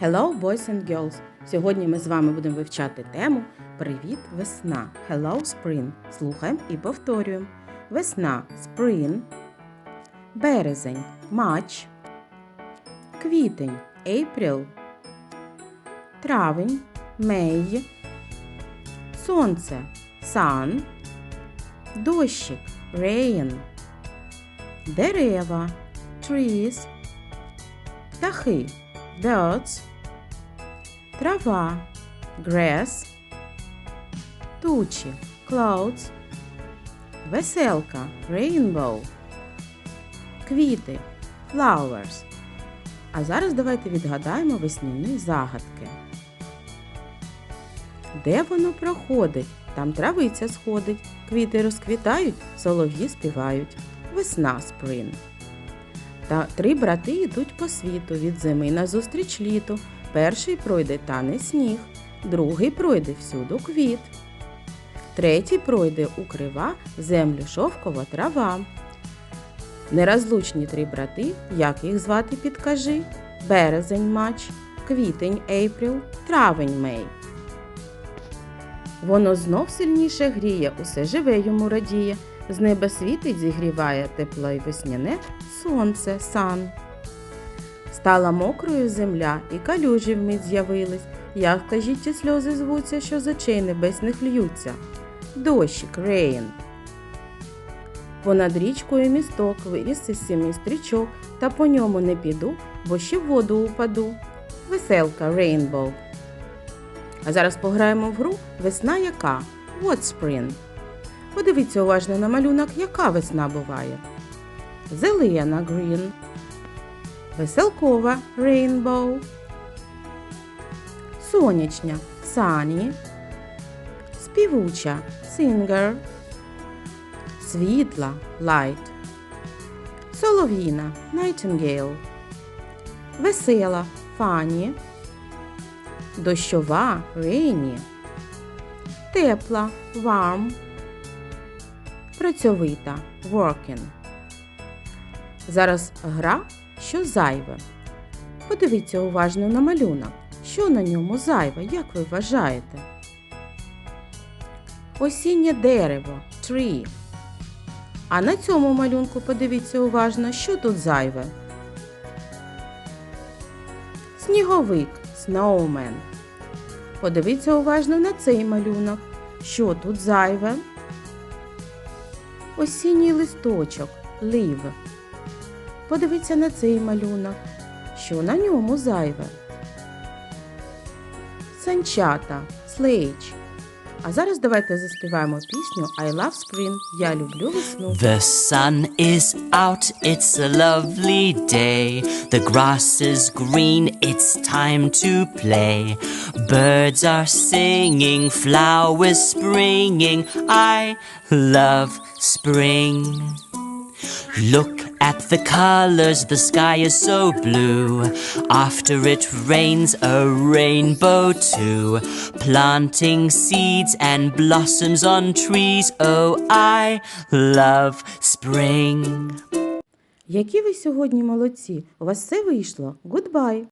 Hello, boys and girls! Сьогодні ми з вами будемо вивчати тему Привіт, весна. Hello, spring. Слухаємо і повторюємо. Весна spring. Березень March. Квітень April. Травень May. Сонце Sun. Дощик Rain. Дерева Trees. Птахи birds, трава grass, тучі clouds, веселка rainbow, квіти flowers. А зараз давайте відгадаємо весняні загадки. Де воно проходить? Там травиця сходить, квіти розквітають, солов'ї співають. Весна сприн. Та три брати йдуть по світу від зими назустріч літу. Перший пройде тане сніг, другий пройде всюду квіт. Третій пройде укрива землю шовкова трава. Нерозлучні три брати, як їх звати, підкажи. Березень мач, квітень Ейприл, травень Мей. Воно знов сильніше гріє, усе живе йому радіє. З неба світить, зігріває тепло й весняне сонце, сан. Стала мокрою земля, і калюжі вмить з'явились. Як кажіть, ті сльози звуться, що з очей небесних льються. Дощик, рейн. Понад річкою місток виріс із сім'ї стрічок, та по ньому не піду, бо ще в воду упаду. Веселка, рейнбоw. А зараз пограємо в гру Весна яка? What spring? Подивіться уважно на малюнок, яка весна буває. Зелена green, веселкова rainbow, сонячня sunny, співуча singer, світла light, солов'їна nightingale, весела funny, дощова rainy, тепла warm, працьовита working. Зараз гра, що зайве. Подивіться уважно на малюнок. Що на ньому зайве, як ви вважаєте? Осіннє дерево tree. А на цьому малюнку подивіться уважно, що тут зайве. Сніговик snowman. Подивіться уважно на цей малюнок. Що тут зайве? Осінній листочок лив. Подивіться на цей малюнок. Що на ньому зайве? Санчата Sledge. А зараз давайте заспіваємо пісню I love spring. Я люблю весну. The sun is out, it's a lovely day. The grass is green, it's time to play. Birds are singing, flowers springing. I love spring. Look at the colors, the sky is so blue. After it rains, a rainbow too. Planting seeds and blossoms on trees. Oh, I love spring. Які ви сьогодні молодці! У вас все вийшло. Goodbye!